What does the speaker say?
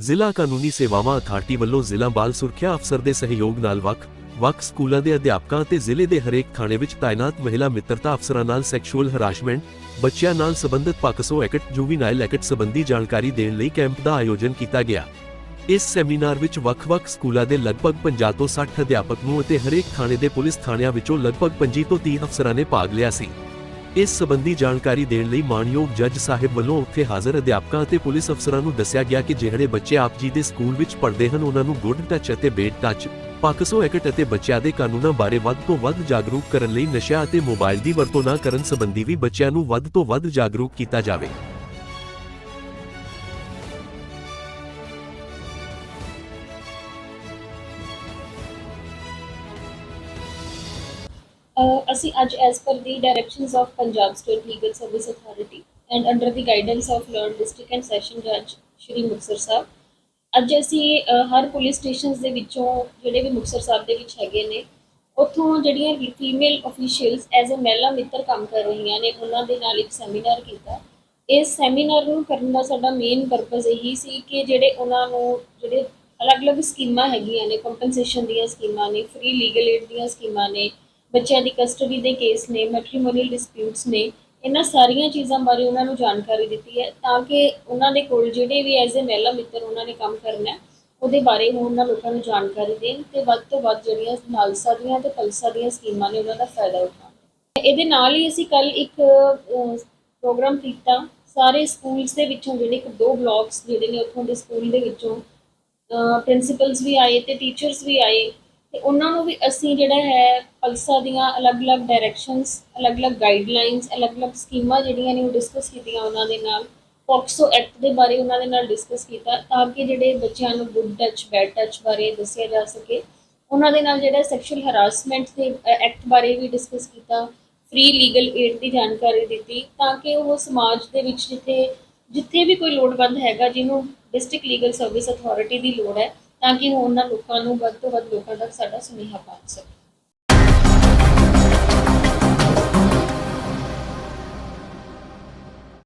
ਜ਼ਿਲ੍ਹਾ ਕਾਨੂੰਨੀ ਸੇਵਾਵਾਂ ਅਥਾਰਟੀ ਵੱਲੋਂ ਜ਼ਿਲ੍ਹਾ ਬਾਲ ਸੁਰੱਖਿਆ ਅਫਸਰ ਦੇ ਸਹਿਯੋਗ ਨਾਲ ਵੱਖ ਵੱਖ ਸਕੂਲਾਂ ਦੇ ਅਧਿਆਪਕਾਂ ਅਤੇ ਜ਼ਿਲ੍ਹੇ ਦੇ ਹਰੇਕ ਥਾਣੇ ਵਿੱਚ ਤਾਇਨਾਤ ਮਹਿਲਾ ਮਿੱਤਰਤਾ ਅਫਸਰਾਂ ਨਾਲ ਸੈਕਸ਼ੂਅਲ ਹਰਾਸਮੈਂਟ, ਬੱਚਿਆਂ ਨਾਲ ਸੰਬੰਧਿਤ ਪਾਕਸੋ ਐਕਟ, ਜੁਵੀਨਾਈਲ ਐਕਟ ਸੰਬੰਧੀ ਜਾਣਕਾਰੀ ਦੇਣ ਲਈ ਕੈਂਪ ਦਾ ਆਯੋਜਨ ਕੀਤਾ ਗਿਆ। ਇਸ ਸੈਮੀਨਾਰ ਵਿੱਚ ਵੱਖ-ਵੱਖ ਸਕੂਲਾਂ ਦੇ ਲਗਭਗ 50 ਤੋਂ 60 ਅਧਿਆਪਕ ਨੂੰ ਅਤੇ ਹਰੇਕ ਥਾਣੇ ਦੇ ਪੁਲਿਸ ਥਾਣਿਆਂ ਵਿੱਚੋਂ ਲਗਭਗ 25 ਤੋਂ 30 ਅਫਸਰਾਂ ਨੇ ਭਾਗ ਲਿਆ ਸੀ। ਇਸ ਸੰਬੰਧੀ ਜਾਣਕਾਰੀ ਦੇਣ ਲਈ ਮਾਨਯੋਗ ਜੱਜ ਸਾਹਿਬ ਵੱਲੋਂ ਉੱਥੇ ਹਾਜ਼ਰ ਅਧਿਆਪਕਾਂ ਅਤੇ ਪੁਲਿਸ ਅਫਸਰਾਂ ਨੂੰ ਦੱਸਿਆ ਗਿਆ ਕਿ ਜਿਹੜੇ ਬੱਚੇ ਆਪ ਜੀ ਦੇ ਸਕੂਲ ਵਿੱਚ ਪੜ੍ਹਦੇ ਹਨ, ਉਹਨਾਂ ਨੂੰ ਗੁੱਡ ਟੱਚ ਅਤੇ ਬੇਡ ਟੱਚ, ਪਾਕਸੋ ਐਕਟ ਅਤੇ ਬੱਚਿਆਂ ਦੇ ਕਾਨੂੰਨਾਂ ਬਾਰੇ ਵੱਧ ਤੋਂ ਵੱਧ ਜਾਗਰੂਕ ਕਰਨ ਲਈ ਨਸ਼ਾ ਅਤੇ ਮੋਬਾਈਲ ਦੀ ਵਰਤੋਂ ਨਾ ਕਰਨ ਸੰਬੰਧੀ ਵੀ ਬੱਚਿਆਂ ਨੂੰ ਵੱਧ ਤੋਂ ਵੱਧ ਜਾਗਰੂਕ ਕੀਤਾ ਜਾਵੇ। ਅਸੀਂ ਅੱਜ as per the directions of Punjab state legal service authority and under the guidance of learned district and session ਜੱਜ ਸ਼੍ਰੀ ਮੁਕਤਸਰ ਸਾਹਿਬ ਅੱਜ ਅਸੀਂ ਹਰ ਪੁਲਿਸ ਸਟੇਸ਼ਨਸ ਦੇ ਵਿੱਚੋਂ ਜਿਹੜੇ ਵੀ ਮੁਕਤਸਰ ਸਾਹਿਬ ਦੇ ਵਿੱਚ ਹੈਗੇ ਨੇ, ਉੱਥੋਂ ਜਿਹੜੀਆਂ ਫੀਮੇਲ ਅਫੀਸ਼ੀਅਲਸ ਐਜ਼ ਅ ਮਹਿਲਾ ਮਿੱਤਰ ਕੰਮ ਕਰ ਰਹੀਆਂ ਨੇ, ਉਹਨਾਂ ਦੇ ਨਾਲ ਇੱਕ ਸੈਮੀਨਾਰ ਕੀਤਾ। ਇਸ ਸੈਮੀਨਾਰ ਨੂੰ ਕਰਨ ਦਾ ਸਾਡਾ ਮੇਨ ਪਰਪਸ ਇਹੀ ਸੀ ਕਿ ਜਿਹੜੇ ਉਹਨਾਂ ਨੂੰ, ਜਿਹੜੇ ਅਲੱਗ-ਅਲੱਗ ਸਕੀਮਾਂ ਹੈਗੀਆਂ ਨੇ ਕੰਪਨਸੇਸ਼ਨ ਦੀਆਂ ਸਕੀਮਾਂ ਨੇ ਫ੍ਰੀ ਲੀਗਲ ਏਡ ਦੀਆਂ ਸਕੀਮਾਂ ਨੇ ਬੱਚਿਆਂ ਦੀ ਕਸਟਡੀ ਦੇ ਕੇਸ ਨੇ ਮੈਟਰੀਮੋਨੀਅਲ ਡਿਸਪਿਊਟਸ ਨੇ, ਇਹਨਾਂ ਸਾਰੀਆਂ ਚੀਜ਼ਾਂ ਬਾਰੇ ਉਹਨਾਂ ਨੂੰ ਜਾਣਕਾਰੀ ਦਿੱਤੀ ਹੈ ਤਾਂ ਕਿ ਉਹਨਾਂ ਦੇ ਕੋਲ ਜਿਹੜੇ ਵੀ ਐਜ਼ ਅ ਮਹਿਲਾ ਮਿੱਤਰ ਉਹਨਾਂ ਨੇ ਕੰਮ ਕਰਨਾ ਹੈ, ਉਹਦੇ ਬਾਰੇ ਉਹਨਾਂ ਲੋਕਾਂ ਨੂੰ ਜਾਣਕਾਰੀ ਦੇਣ ਤੇ ਵੱਧ ਤੋਂ ਵੱਧ ਜਿਹੜੀਆਂ ਨਾਲਸਾ ਦੀਆਂ ਤੇ ਪਲਸਾ ਦੀਆਂ ਸਕੀਮਾਂ ਨੇ ਉਹਨਾਂ ਦਾ ਫਾਇਦਾ ਉਠਾਉਣ। ਇਹਦੇ ਨਾਲ ਹੀ ਅਸੀਂ ਕੱਲ ਇੱਕ ਪ੍ਰੋਗਰਾਮ ਕੀਤਾ। ਸਾਰੇ ਸਕੂਲਸ ਦੇ ਵਿੱਚੋਂ ਜਿਹੜੇ ਇੱਕ ਦੋ ਬਲਾਕਸ ਜਿਹੜੇ ਨੇ ਉੱਥੋਂ ਦੇ ਸਕੂਲ ਦੇ ਵਿੱਚੋਂ ਪ੍ਰਿੰਸੀਪਲਸ ਵੀ ਆਏ ਤੇ ਟੀਚਰਸ ਵੀ ਆਏ ਤੇ ਉਹਨਾਂ ਨੂੰ ਵੀ ਅਸੀਂ ਜਿਹੜਾ ਹੈ ਪਲਸਾ ਦੀਆਂ ਅਲੱਗ-ਅਲੱਗ ਡਾਇਰੈਕਸ਼ਨਸ ਅਲੱਗ-ਅਲੱਗ ਗਾਈਡਲਾਈਨਸ ਅਲੱਗ-ਅਲੱਗ ਸਕੀਮਾਂ ਜਿਹੜੀਆਂ ਨੇ ਉਹ ਡਿਸਕਸ ਕੀਤੀਆਂ ਉਹਨਾਂ ਦੇ ਨਾਲ। ਪੋਕਸੋ ਐਕਟ ਦੇ ਬਾਰੇ ਉਹਨਾਂ ਦੇ ਨਾਲ ਡਿਸਕਸ ਕੀਤਾ ਤਾਂ ਕਿ ਜਿਹੜੇ ਬੱਚਿਆਂ ਨੂੰ ਗੁੱਡ ਟੱਚ ਬੈਡ ਟੱਚ ਬਾਰੇ ਦੱਸਿਆ ਜਾ ਸਕੇ। ਉਹਨਾਂ ਦੇ ਨਾਲ ਜਿਹੜਾ ਸੈਕਸ਼ੂਅਲ ਹਰਾਸਮੈਂਟ ਦੇ ਐਕਟ ਬਾਰੇ ਵੀ ਡਿਸਕਸ ਕੀਤਾ ਫ੍ਰੀ ਲੀਗਲ ਏਡ ਦੀ ਜਾਣਕਾਰੀ ਦਿੱਤੀ ਤਾਂ ਕਿ ਉਹ ਸਮਾਜ ਦੇ ਵਿੱਚ ਜਿੱਥੇ ਜਿੱਥੇ ਵੀ ਕੋਈ ਲੋੜਵੰਦ ਹੈਗਾ ਜਿਹਨੂੰ ਡਿਸਟ੍ਰਿਕਟ ਲੀਗਲ ਸਰਵਿਸ ਅਥਾਰਟੀ ਦੀ ਲੋੜ ਹੈ ਤਾਂ ਕਿ ਉਹ ਉਹਨਾਂ ਲੋਕਾਂ ਨੂੰ ਵੱਧ ਤੋਂ ਵੱਧ ਲੋਕਾਂ ਤੱਕ ਸਾਡਾ ਸੁਨੇਹਾ ਪਹੁੰਚ ਸਕੇ।